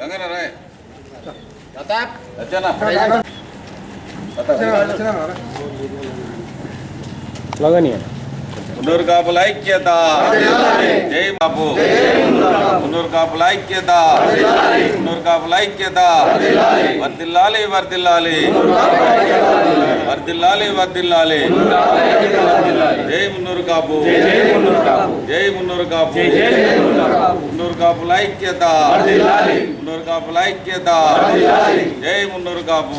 గంగన రాయ్. ప్రతాప్. మున్నూరు కాపుల ఐక్యత. జై బాబు మున్నూరు కాపుల ఐక్యత. మున్నూరు కాపుల ఐక్యత. వర్దిల్లాలి వర్దిల్లాలి వర్దిల్లాలి వర్దిల్లాలి జై మున్నూరు కాపు. జై మున్నూరు కాపు. మున్నూరు కాపుల ఐక్యత మున్నూరు కాపుల ఐక్యత జై మున్నూరు కాపు.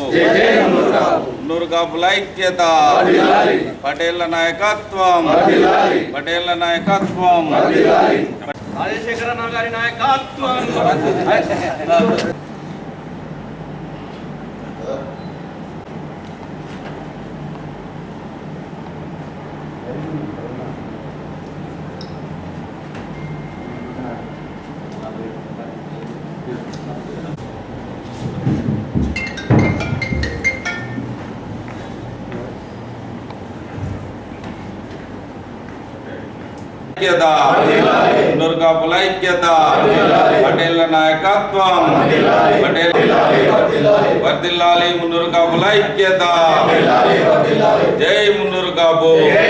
మున్నూరు కాపుల ఐక్యత పటేళ్ళ నాయకత్వం. పటేళ్ళ నాయకత్వం. రాజశేఖరరావు గారి నాయకత్వం. ఐక్యత మున్నూరు కాపుల ఐక్యత పటేళ్ళ నాయకత్వం పటేల్ వర్దిల్లాలి మున్నూరు కాపుల ఐక్యత. జై మున్నూరు కాపు జై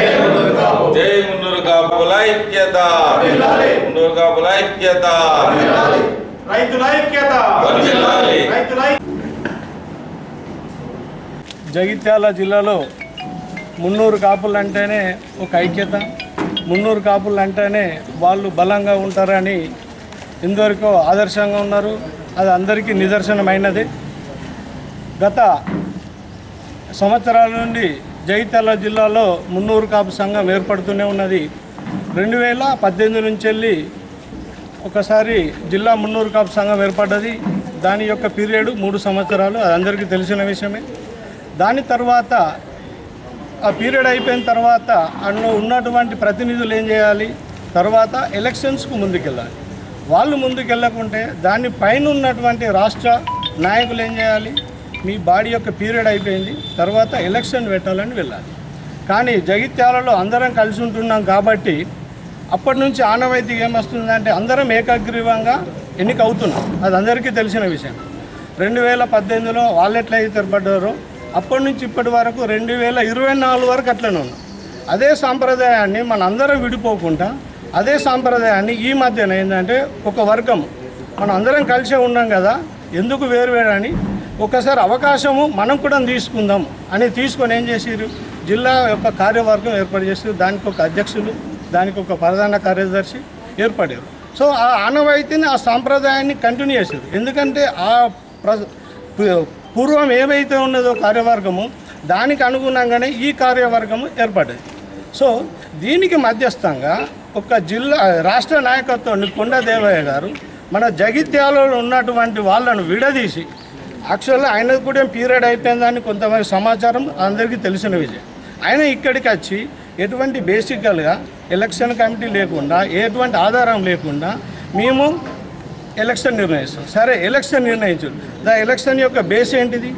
ఐక్యత. రైతుల ఐక్యత. జగిత్యాల జిల్లాలో మున్నూరు కాపులు అంటేనే ఒక ఐక్యత మున్నూరు కాపులు అంటేనే వాళ్ళు బలంగా ఉంటారని ఇంతవరకు ఆదర్శంగా ఉన్నారు. అది అందరికీ నిదర్శనమైనది. గత సంవత్సరాల నుండి జగిత్యాల జిల్లాలో మున్నూరు కాపు సంఘం ఏర్పడుతూనే ఉన్నది. రెండు వేల పద్దెనిమిది నుంచి వెళ్ళి ఒకసారి జిల్లా మున్నూరు కాపు సంఘం ఏర్పడ్డది. దాని యొక్క పీరియడ్ మూడు సంవత్సరాలు. అది అందరికీ తెలిసిన విషయమే. దాని తర్వాత ఆ పీరియడ్ అయిపోయిన తర్వాత అందులో ఉన్నటువంటి ప్రతినిధులు ఏం చేయాలి? తర్వాత ఎలక్షన్స్కు ముందుకెళ్ళాలి. వాళ్ళు ముందుకెళ్ళకుంటే దాని పైన ఉన్నటువంటి రాష్ట్ర నాయకులు ఏం చేయాలి? మీ బాడీ యొక్క పీరియడ్ అయిపోయింది. తర్వాత ఎలక్షన్ పెట్టాలని వెళ్ళాలి. కానీ జగిత్యాలలో అందరం కలిసి ఉంటున్నాం కాబట్టి అప్పటి నుంచి ఆనవాయితీ ఏమొస్తుందంటే అందరం ఏకాగ్రీవంగా ఎన్నిక అవుతున్నాం అది అందరికీ తెలిసిన విషయం. రెండు వేల పద్దెనిమిదిలో వాళ్ళు అయితే తెరపడ్డారు అప్పటి నుంచి ఇప్పటి వరకు రెండు వేల ఇరవై నాలుగు వరకు అట్లనే ఉన్నాం. అదే సాంప్రదాయాన్ని మన అందరం విడిపోకుండా అదే సాంప్రదాయాన్ని ఈ మధ్యన ఏంటంటే ఒక వర్గం మనం అందరం కలిసే ఉన్నాం కదా ఎందుకు వేరు వేరు అని ఒకసారి అవకాశము మనం కూడా తీసుకుందాం అని తీసుకొని ఏం చేసిరు జిల్లా యొక్క కార్యవర్గం ఏర్పాటు చేసి దానికి ఒక అధ్యక్షులు దానికి ఒక ప్రధాన కార్యదర్శి ఏర్పడారు. సో ఆ ఆనవాయితీని ఆ సాంప్రదాయాన్ని కంటిన్యూ చేశారు. ఎందుకంటే ఆ ప్ర పూర్వం ఏవైతే ఉన్నదో కార్యవర్గము దానికి అనుగుణంగానే ఈ కార్యవర్గము ఏర్పడింది సో దీనికి మధ్యస్థంగా ఒక జిల్లా రాష్ట్ర నాయకత్వాన్ని కొండ దేవయ్య గారు మన జగిత్యాలలో ఉన్నటువంటి వాళ్ళను విడదీసి యాక్చువల్గా ఆయన కూడా పీరియడ్ అయిపోయిందని కొంతమంది సమాచారం అందరికీ తెలిసిన విజయం. ఆయన ఇక్కడికి వచ్చి ఎటువంటి బేసికల్గా ఎలక్షన్ కమిటీ లేకుండా ఎటువంటి ఆధారం లేకుండా మేము ఎలక్షన్ నిర్ణయిస్తాం. సరే ఎలక్షన్ నిర్ణయించు దా ఎలక్షన్ యొక్క బేస్ ఏంటిది?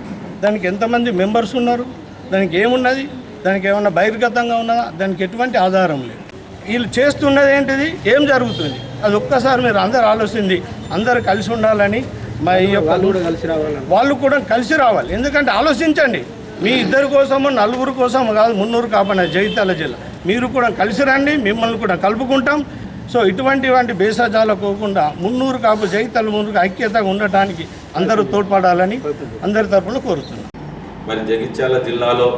దానికి ఎంతమంది మెంబర్స్ ఉన్నారు? దానికి ఏమున్నది? దానికి ఏమన్నా బహిర్గతంగా ఉన్నదా? దానికి ఎటువంటి ఆధారం లేదు. వీళ్ళు చేస్తున్నది ఏంటిది? ఏం జరుగుతుంది? అది ఒక్కసారి మీరు అందరు ఆలోచింది అందరు కలిసి ఉండాలని మా ఈ యొక్క వాళ్ళు కూడా కలిసి రావాలి. ఎందుకంటే ఆలోచించండి. మీ ఇద్దరి కోసము నలుగురు కోసం కాదు మున్నూరు కాపన జగిత్యాల జిల్లా. మీరు కూడా కలిసి రండి మిమ్మల్ని కూడా కలుపుకుంటాం. సో ఇటువంటి వంటి భేషజాలు పోకుండా మున్నూరు కాపు జగిత్యాల మున్నూరు ఐక్యతగా ఉండటానికి అందరూ తోడ్పడాలని అందరి తరపున కోరుతున్నాం. మరి జగిత్యాల జిల్లాలో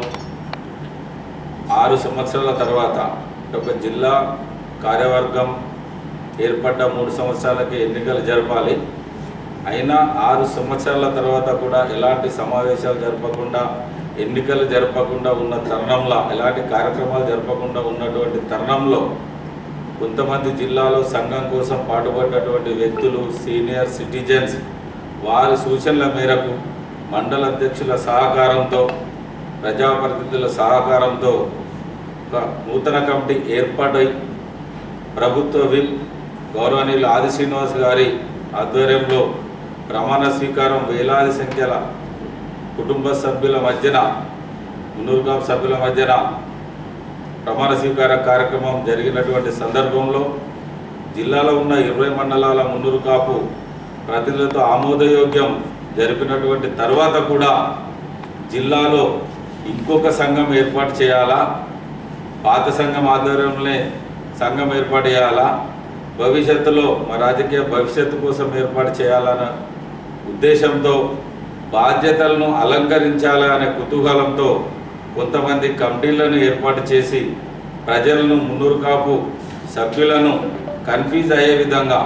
ఆరు సంవత్సరాల తర్వాత ఒక జిల్లా కార్యవర్గం ఏర్పడ్డ మూడు సంవత్సరాలకి ఎన్నికలు జరపాలి. అయినా ఆరు సంవత్సరాల తర్వాత కూడా ఎలాంటి సమావేశాలు జరపకుండా ఎన్నికలు జరపకుండా ఉన్న తరుణంలో ఎలాంటి కార్యక్రమాలు జరపకుండా ఉన్నటువంటి తరుణంలో కొంతమంది జిల్లాలో సంఘం కోసం పాటుపడ్డటువంటి వ్యక్తులు సీనియర్ సిటిజన్స్ వారి సూచనల మేరకు మండల అధ్యక్షుల సహకారంతో ప్రజాప్రతినిధుల సహకారంతో ఒక నూతన కమిటీ ఏర్పాటై ప్రభుత్వ విల్ గౌరవనీయులు ఆది శ్రీనివాస్ గారి ఆధ్వర్యంలో ప్రమాణ స్వీకారం వేలాది సంఖ్యల కుటుంబ సభ్యుల మధ్యన మున్నూరుగాం సభ్యుల మధ్యన ప్రమాణ స్వీకార కార్యక్రమం జరిగినటువంటి సందర్భంలో జిల్లాలో ఉన్న ఇరవై మండలాల మున్నూరు కాపు ప్రతినిధులతో ఆమోదయోగ్యం జరిపినటువంటి తర్వాత కూడా జిల్లాలో ఇంకొక సంఘం ఏర్పాటు చేయాలా? పాత సంఘం ఆధ్వర్యంలోనే సంఘం ఏర్పాటు చేయాలా? భవిష్యత్తులో మా రాజకీయ భవిష్యత్తు కోసం ఏర్పాటు చేయాలన్న ఉద్దేశంతో బాధ్యతలను అలంకరించాలా అనే కుతూహలంతో కొంతమంది కమిటీలను ఏర్పాటు చేసి ప్రజలను మున్నూరు కాపు సభ్యులను కన్ఫ్యూజ్ అయ్యే విధంగా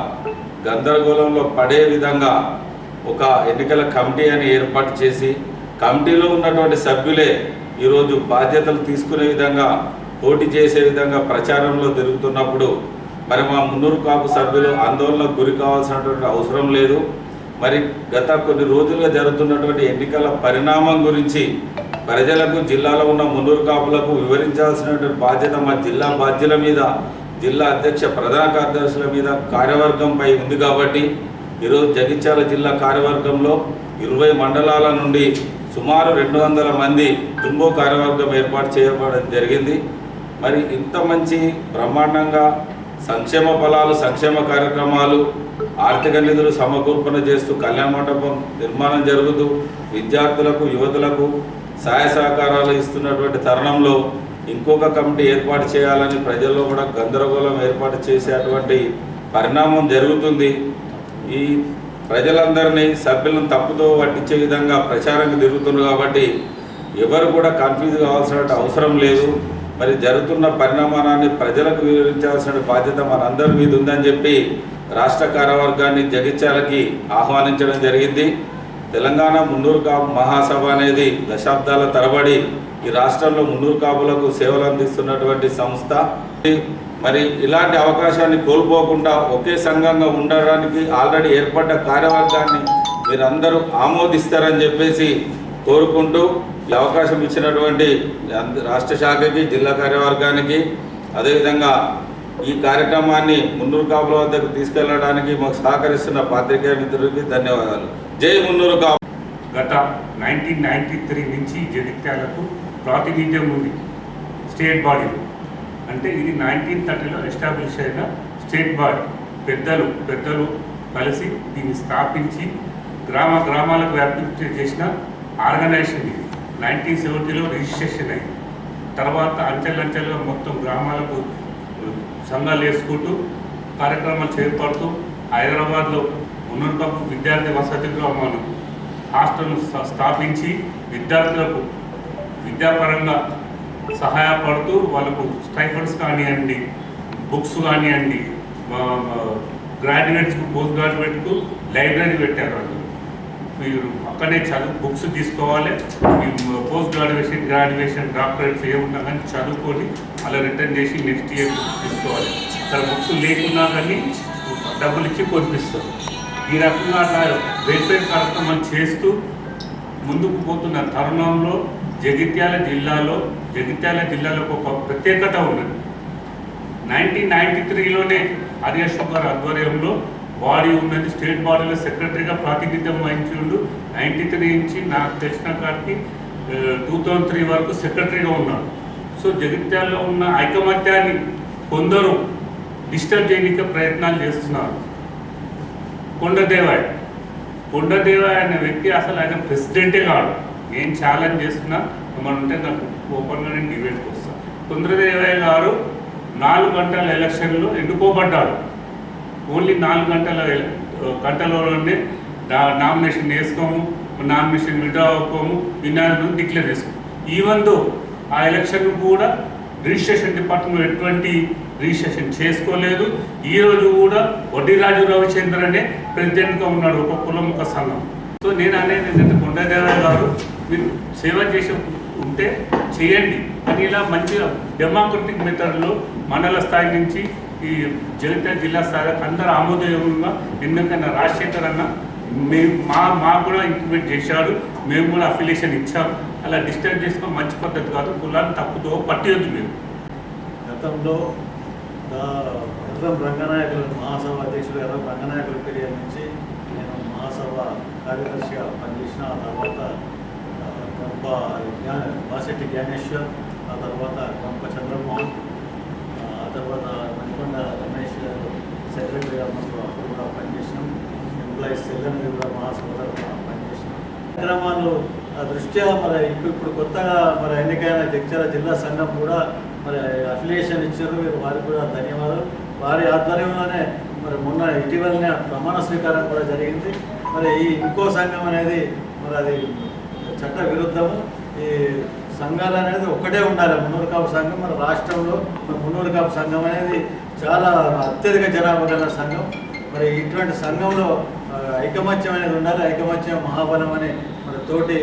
గందరగోళంలో పడే విధంగా ఒక ఎన్నికల కమిటీ అని ఏర్పాటు చేసి కమిటీలో ఉన్నటువంటి సభ్యులే ఈరోజు బాధ్యతలు తీసుకునే విధంగా పోటీ చేసే విధంగా ప్రచారంలో జరుగుతున్నప్పుడు మరి మా మున్నూరు కాపు సభ్యులు ఆందోళనకు గురి కావాల్సినటువంటి అవసరం లేదు. మరి గత కొన్ని రోజులుగా జరుగుతున్నటువంటి ఎన్నికల పరిణామం గురించి ప్రజలకు జిల్లాలో ఉన్న మున్నూరు కాపులకు వివరించాల్సినటువంటి బాధ్యత మా జిల్లా బాధ్యుల మీద జిల్లా అధ్యక్ష ప్రధాన కార్యదర్శుల మీద కార్యవర్గంపై ఉంది కాబట్టి ఈరోజు జగిత్యాల జిల్లా కార్యవర్గంలో ఇరవై మండలాల నుండి సుమారు రెండు వందల మంది తుంబో కార్యవర్గం ఏర్పాటు చేయబడడం జరిగింది. మరి ఇంత మంచి బ్రహ్మాండంగా సంక్షేమ ఫలాలు సంక్షేమ కార్యక్రమాలు ఆర్థిక నిధులు సమకూర్పణ చేస్తూ కళ్యాణ మండపం నిర్మాణం జరుగుతూ విద్యార్థులకు యువతులకు సహాయ సహకారాలు ఇస్తున్నటువంటి తరుణంలో ఇంకొక కమిటీ ఏర్పాటు చేయాలని ప్రజల్లో కూడా గందరగోళం ఏర్పాటు చేసేటువంటి పరిణామం జరుగుతుంది. ఈ ప్రజలందరినీ సభ్యులను తప్పుతో పట్టించే విధంగా ప్రచారంగా తిరుగుతున్నారు కాబట్టి ఎవరు కూడా కన్ఫ్యూజ్ కావాల్సిన అవసరం లేదు. మరి జరుగుతున్న పరిణామాన్ని ప్రజలకు వివరించాల్సిన బాధ్యత మనందరి మీద ఉందని చెప్పి రాష్ట్ర కార్యవర్గాన్ని జగిత్యాలకి ఆహ్వానించడం జరిగింది. తెలంగాణ మున్నూరు కాపు మహాసభ అనేది దశాబ్దాల తరబడి ఈ రాష్ట్రంలో మున్నూరు కాపులకు సేవలు అందిస్తున్నటువంటి సంస్థ. మరి ఇలాంటి అవకాశాన్ని కోల్పోకుండా ఒకే సంఘంగా ఉండడానికి ఆల్రెడీ ఏర్పడ్డ కార్యవర్గాన్ని మీరందరూ ఆమోదిస్తారని చెప్పేసి కోరుకుంటూ ఈ అవకాశం ఇచ్చినటువంటి రాష్ట్ర శాఖకి జిల్లా కార్యవర్గానికి అదేవిధంగా ఈ కార్యక్రమాన్ని మున్నూరు కాపుల వద్దకు తీసుకెళ్ళడానికి మాకు సహకరిస్తున్న పాత్రికేయ మిత్రులకి ధన్యవాదాలు. జై మున్నూరు కాపు. గత నైన్టీన్ నైన్టీ త్రీ నుంచి జగిత్యాలకు ప్రాతినిధ్యం ఉంది స్టేట్ బాడీ. అంటే ఇది నైన్టీన్ థర్టీలో ఎస్టాబ్లిష్ అయిన స్టేట్ బాడీ. పెద్దలు పెద్దలు కలిసి దీన్ని స్థాపించి గ్రామ గ్రామాలకు వ్యాప్తి చేసిన ఆర్గనైజేషన్ ఇది. నైన్టీన్ సెవెంటీలో రిజిస్ట్రేషన్ అయింది. తర్వాత అంచెలంచెలుగా మొత్తం గ్రామాలకు సంఘాలు వేసుకుంటూ కార్యక్రమాలు చేపడుతూ హైదరాబాద్లో ఉన్నతపు విద్యార్థి వసతి గ్రామాలు హాస్టల్ను స్థాపించి విద్యార్థులకు విద్యాపరంగా సహాయపడుతూ వాళ్ళకు స్టైఫండ్స్ కానివ్వండి బుక్స్ కానివ్వండి గ్రాడ్యుయేట్స్కు పోస్ట్ గ్రాడ్యుయేట్కు లైబ్రరీ పెట్టారు వాళ్ళు. మీరు అక్కడే చదువు బుక్స్ తీసుకోవాలి. మీ పోస్ట్ గ్రాడ్యుయేషన్ గ్రాడ్యుయేషన్ డాక్టరేట్స్ ఏమున్నా కానీ చదువుకొని అలా రిటర్న్ చేసి నెక్స్ట్ ఇయర్ తీసుకోవాలి. అక్కడ బుక్స్ లేకున్నా కానీ డబ్బులు ఇచ్చి కొనిపిస్తారు. ఈ రకంగా అట్లా వెల్ఫేర్ కార్యక్రమాలు చేస్తూ ముందుకు పోతున్న తరుణంలో జగిత్యాల జిల్లాలో జగిత్యాల జిల్లాలో ఒక ప్రత్యేకత ఉన్నది. నైన్టీన్ నైన్టీ త్రీలోనే హరియాశ్వ గారి ఆధ్వర్యంలో బాడీ ఉన్నది స్టేట్ బాడీలో సెక్రటరీగా ప్రాతినిధ్యం వహించిండు. నైన్టీ త్రీ నుంచి నాకు తెలిసిన కాడికి టూ థౌజండ్ త్రీ వరకు సెక్రటరీగా ఉన్నాడు. సో జగిత్యాలలో ఉన్న ఐకమత్యాన్ని కొందరు డిస్టర్బ్ చేయడానికి ప్రయత్నాలు చేస్తున్నారు. కొండదేవాయ్. కొండదేవాయ్ అనే వ్యక్తి అసలు ఆయన ప్రెసిడెంటే కాదు నేను ఛాలెంజ్ చేస్తున్నా మనం ఉంటే నాకు ఓపెన్గా నేను డిబేట్కి వస్తాను కొండదేవాయ్ గారు నాలుగు గంటల ఎలక్షన్లో ఎన్నుకోబడ్డాడు. ఓన్లీ నాలుగు గంటల గంటలలోనే నామినేషన్ వేసుకోము నామినేషన్ విడ్రా అవ్వకోము విన్నాను డిక్లేర్ చేసుకోము. ఈవెన్ దో ఆ ఎలక్షన్ కూడా రిజిస్ట్రేషన్ డిపార్ట్మెంట్ ఎటువంటి రిజిస్ట్రేషన్ చేసుకోలేదు ఈ రోజు కూడా వడ్డీరాజు రవిచంద్ర అనే ప్రెసిడెంట్గా ఉన్నాడు ఒక కులం ఒక సంఘం. సో నేను అనేది ఏంటంటే కొండదేవ గారు మీరు సేవ చేసి ఉంటే చేయండి. కానీ ఇలా మంచిగా డెమోక్రటిక్ మెథడ్లో మండల స్థాయి నుంచి ఈ జగిత్యాల జిల్లా స్థాయి అందరూ ఆమోదయోగంగా ఎందుకన్నా రాజశేఖర్ అన్న మేము మా మాకు కూడా ఇంక్రిమెంట్ చేశాడు. మేము కూడా అఫిలియేషన్ ఇచ్చాం. అలా డిస్టర్బ్ చేసుకోవడం మంచి పద్ధతి కాదు. కులాన్ని తప్పుతో పట్టేయద్దు మేము గతంలో ఎర్రం రంగనాయకులు మహాసభ అధ్యక్షులు ఎర్రం రంగనాయకుల పీరియడ్ నుంచి నేను మహాసభ కార్యదర్శిగా పనిచేసిన ఆ తర్వాత గొప్ప గంప వాసెట్టి జ్ఞానేశ్వర్ ఆ తర్వాత గంప చంద్రమోహన్ ఆ తర్వాత మణికొండ రమేష్ గారు సెక్రటరీ ఉన్నప్పుడు అప్పుడు కూడా పనిచేసినాం. ఎంప్లాయీస్ తెల్లని కూడా మహాసభలో పనిచేసినాం. కార్యక్రమాలు ఆ దృష్ట్యా మరి ఇప్పుడు ఇప్పుడు కొత్తగా మరి ఎన్నికైన జగిత్యాల జిల్లా సంఘం కూడా మరి అఫిలియేషన్ ఇచ్చారు. వారికి కూడా ధన్యవాదాలు. వారి ఆధ్వర్యంలోనే మరి మొన్న ఇటీవలనే ప్రమాణ స్వీకారం కూడా జరిగింది. మరి ఈ ఇంకో సంఘం అనేది మరి అది చట్ట విరుద్ధము. ఈ సంఘాలు అనేది ఒకటే ఉండాలి. మున్నూరు కాపు సంఘం మన రాష్ట్రంలో మున్నూరు కాపు సంఘం అనేది చాలా అత్యధిక జనాభా గల సంఘం. మరి ఇటువంటి సంఘంలో ఐకమత్యం అనేది ఉండాలి. ఐకమత్యం మహాబలం అని మన తోటి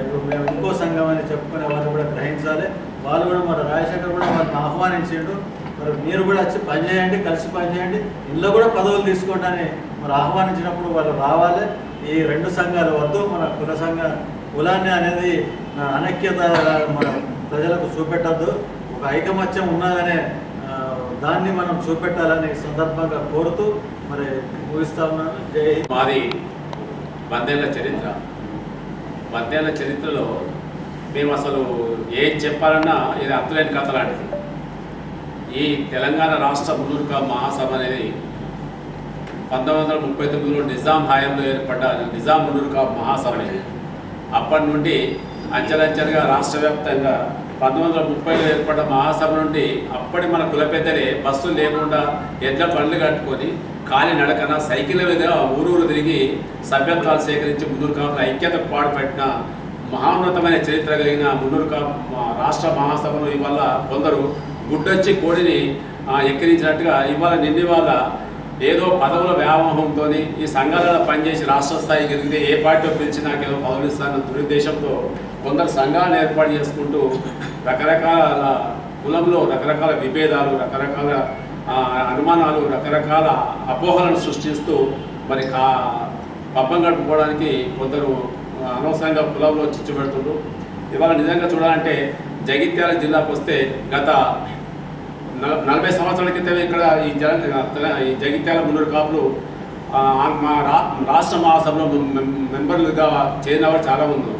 ఇప్పుడు మేము ఇంకో సంఘం అని చెప్పుకునే వాళ్ళు కూడా గ్రహించాలి. వాళ్ళు కూడా మన రాజశేఖర్ కూడా వాళ్ళని ఆహ్వానించిండు. మరి మీరు కూడా వచ్చి పనిచేయండి కలిసి పనిచేయండి ఇంట్లో కూడా పదవులు తీసుకోండి అని మరి ఆహ్వానించినప్పుడు వాళ్ళు రావాలి. ఈ రెండు సంఘాలు వద్దు మన కుల సంఘ కులాన్ని అనేది అనైక్యత మన ప్రజలకు చూపెట్టద్దు. ఒక ఐకమత్యం ఉన్నదనే దాన్ని మనం చూపెట్టాలని సందర్భంగా కోరుతూ మరి ముగిస్తా ఉన్నాను. జై మాది బందేళ్ళ చరిత్ర. బందేళ్ళ చరిత్రలో మేము అసలు ఏం చెప్పాలన్నా ఇది అర్థలేని కథ లాంటిది. ఈ తెలంగాణ రాష్ట్ర మున్నూరుక మహాసభ అనేది పంతొమ్మిది వందల ముప్పై తొమ్మిదిలో నిజాం హాయంలో ఏర్పడ్డ నిజాం మున్నూరుక మహాసభ అనేది. అప్పటి నుండి అంచెలంచెలుగా రాష్ట్ర వ్యాప్తంగా పంతొమ్మిది వందల ముప్పైలో ఏర్పడ్డ మహాసభ నుండి అప్పటి మన కులపెద్దలే బస్సులు లేకుండా ఎడ్ల బండ్లు కట్టుకొని కాలి నడకన సైకిల్ మీద ఊరూరు తిరిగి సభ్యత్వాలు సేకరించి మున్నూరు కాపుల ఐక్యతకు పాడుపెట్టిన మహోన్నతమైన చరిత్ర కలిగిన మున్నూరు కాపు రాష్ట్ర మహాసభను ఇవాళ కొందరు గుడ్డొచ్చి కోడిని ఎక్కిరించినట్టుగా ఇవాళ నిన్న ఇవాళ ఏదో పదవుల వ్యామోహంతో ఈ సంఘాలలో పనిచేసి రాష్ట్ర స్థాయికి ఎదిగితే ఏ పార్టీ పిలిచి నాకు ఏదో పదవులు దురుద్దేశంతో కొందరు సంఘాలను ఏర్పాటు చేసుకుంటూ రకరకాల కులంలో రకరకాల విభేదాలు రకరకాల అనుమానాలు రకరకాల అపోహలను సృష్టిస్తూ మరి కా పబ్బం గడుపుకోవడానికి కొందరు అనవసరంగా కులంలో చిచ్చు పెడుతుండ్రు. ఇవాళ నిజంగా చూడాలంటే జగిత్యాల జిల్లాకు వస్తే గత నలభై సంవత్సరాల క్రితం ఇక్కడ ఈ ఈ జగిత్యాల మున్నూరు కాపులు మా రా రాష్ట్ర మహాసభలో మెంబర్లుగా చేరిన వాళ్ళు చాలా ఉంది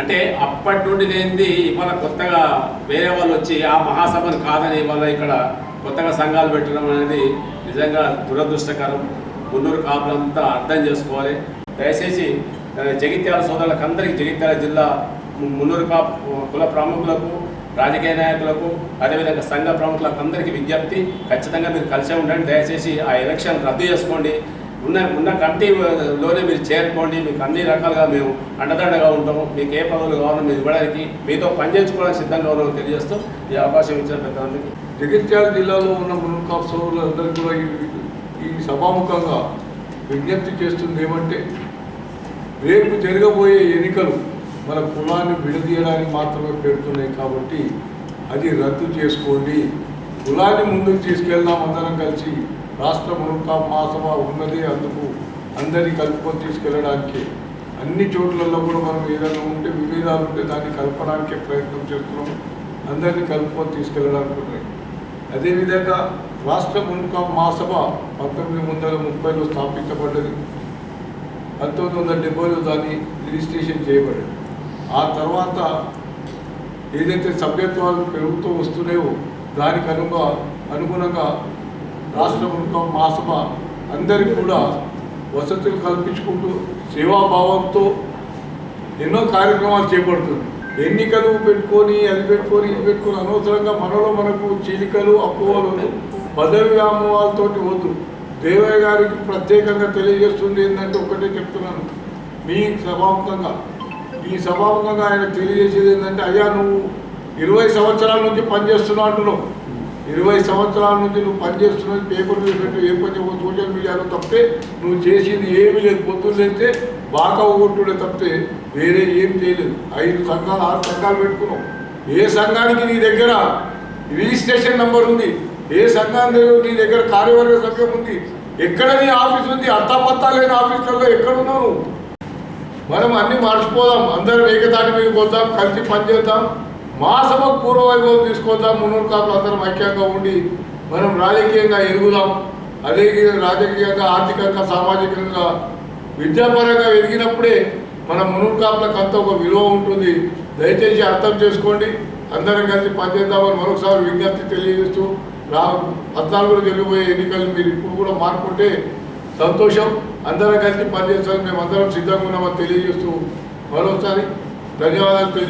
అంటే అప్పటి నుండి లేనిది ఇవాళ కొత్తగా వేరే వాళ్ళు వచ్చి ఆ మహాసభను కాదని ఇవాళ ఇక్కడ కొత్తగా సంఘాలు పెట్టడం అనేది నిజంగా దురదృష్టకరం. మున్నూరు కాపులంతా అర్థం చేసుకోవాలి. దయచేసి జగిత్యాల సోదరులకు అందరికీ జగిత్యాల జిల్లా మున్నూరు కాపు కుల ప్రముఖులకు రాజకీయ నాయకులకు అదేవిధంగా సంఘ ప్రముఖులకు అందరికీ విజ్ఞప్తి ఖచ్చితంగా మీరు కలిసే ఉండండి. దయచేసి ఆ ఎలక్షన్ రద్దు చేసుకోండి. ఉన్న ఉన్న కమిటీలోనే మీరు చేరుకోండి. మీకు అన్ని రకాలుగా మేము అండదండగా ఉంటాము. మీకు ఏ పదవులు కావాలో మీరు ఇవ్వడానికి మీతో పనిచేసుకోవడానికి సిద్ధంగా ఉన్నామో తెలియజేస్తూ ఈ అవకాశం ఇచ్చిన పెద్దమందికి జగిత్యాల జిల్లాలో ఉన్న మునుకాప్ సోదరులందరికీ కూడా ఈ- ఈ సభాముఖంగా విజ్ఞప్తి చేస్తుంది ఏమంటే రేపు జరగబోయే ఎన్నికలు మన కులాన్ని విడదీయడానికి మాత్రమే పెడుతున్నాయి కాబట్టి అది రద్దు చేసుకోండి. కులాన్ని ముందుకు తీసుకెళ్దాం అందరం కలిసి. రాష్ట్ర మునుకాప్ మహాసభ ఉన్నది అందుకు అందరినీ కలుపుకొని తీసుకెళ్ళడానికి. అన్ని చోట్లలో కూడా మనం ఏదైనా ఉంటే విభేదాలు ఉంటే దాన్ని కలపడానికే ప్రయత్నం చేస్తున్నాం. అందరినీ కలుపుకొని తీసుకెళ్ళడానికి ఉన్నాయి అదేవిధంగా రాష్ట్ర మునుక మహాసభ పంతొమ్మిది వందల ముప్పైలో స్థాపించబడ్డది. పంతొమ్మిది వందల డెబ్బైలో దాన్ని రిజిస్ట్రేషన్ చేయబడింది ఆ తర్వాత ఏదైతే సభ్యత్వాలు పెరుగుతూ వస్తున్నాయో దానికి అనుగా అనుగుణంగా రాష్ట్ర ప్రభుత్వం మహాసభ అందరికీ కూడా వసతులు కల్పించుకుంటూ సేవాభావంతో ఎన్నో కార్యక్రమాలు చేపడుతుంది. ఎన్నికలు పెట్టుకొని అది పెట్టుకొని ఇది పెట్టుకొని అనవసరంగా మనలో మనకు చీలికలు అపోహలు పదవి వ్యామోహాలతోటి వద్దు. దేవయ్య గారికి ప్రత్యేకంగా తెలియజేస్తుంది ఏంటంటే ఒకటే చెప్తున్నాను. మీ సభాముఖంగా ఈ సభాముఖంగా ఆయన తెలియజేసేది ఏంటంటే అయ్యా నువ్వు ఇరవై సంవత్సరాల నుంచి పనిచేస్తున్నావు అంటున్నావు. ఇరవై సంవత్సరాల నుంచి నువ్వు పనిచేస్తున్నది పేపర్ మీద పెట్టు ఏ పని సోషల్ మీడియాలో తప్పితే నువ్వు చేసింది ఏమీ లేదు పొద్దున్న లేస్తే బాగా కొట్టుడే తప్పితే వేరే ఏం చేయలేదు. ఐదు సంఘాలు ఆరు సంఘాలు పెట్టుకున్నావు. ఏ సంఘానికి నీ దగ్గర రిజిస్ట్రేషన్ నెంబర్ ఉంది? ఏ సంఘానికి నీ దగ్గర కార్యవర్గ సభ్యం ఉంది? ఎక్కడ నీ ఆఫీస్ ఉంది? అత్తాపత్తా లేని ఆఫీసులలో ఎక్కడున్నావు నువ్వు? మనం అన్ని మర్చిపోదాం అందరం ఏకతాటి మీద పోతాం కలిసి పనిచేద్దాం మా సభకు పూర్వవైభవం తీసుకొద్దాం. మున్నూరు కాపులు అందరం ఐక్యంగా ఉండి మనం రాజకీయంగా ఎదుగుదాం. అదే రాజకీయంగా ఆర్థికంగా సామాజికంగా విద్యాపరంగా ఎదిగినప్పుడే మన మున్నూరు కాపులకు అంత ఒక విలువ ఉంటుంది. దయచేసి అర్థం చేసుకోండి. అందరం కలిసి పనిచేద్దామని మరొకసారి విజ్ఞప్తి తెలియజేస్తూ రా పద్నాలుగులో జరిగిపోయే ఎన్నికలు మీరు ఇప్పుడు కూడా మార్పుంటే సంతోషం. అందరం కలిసి పనిచేస్తాం మేము అందరం సిద్ధంగా ఉన్నామని తెలియజేస్తూ మరోసారి ధన్యవాదాలు తెలియ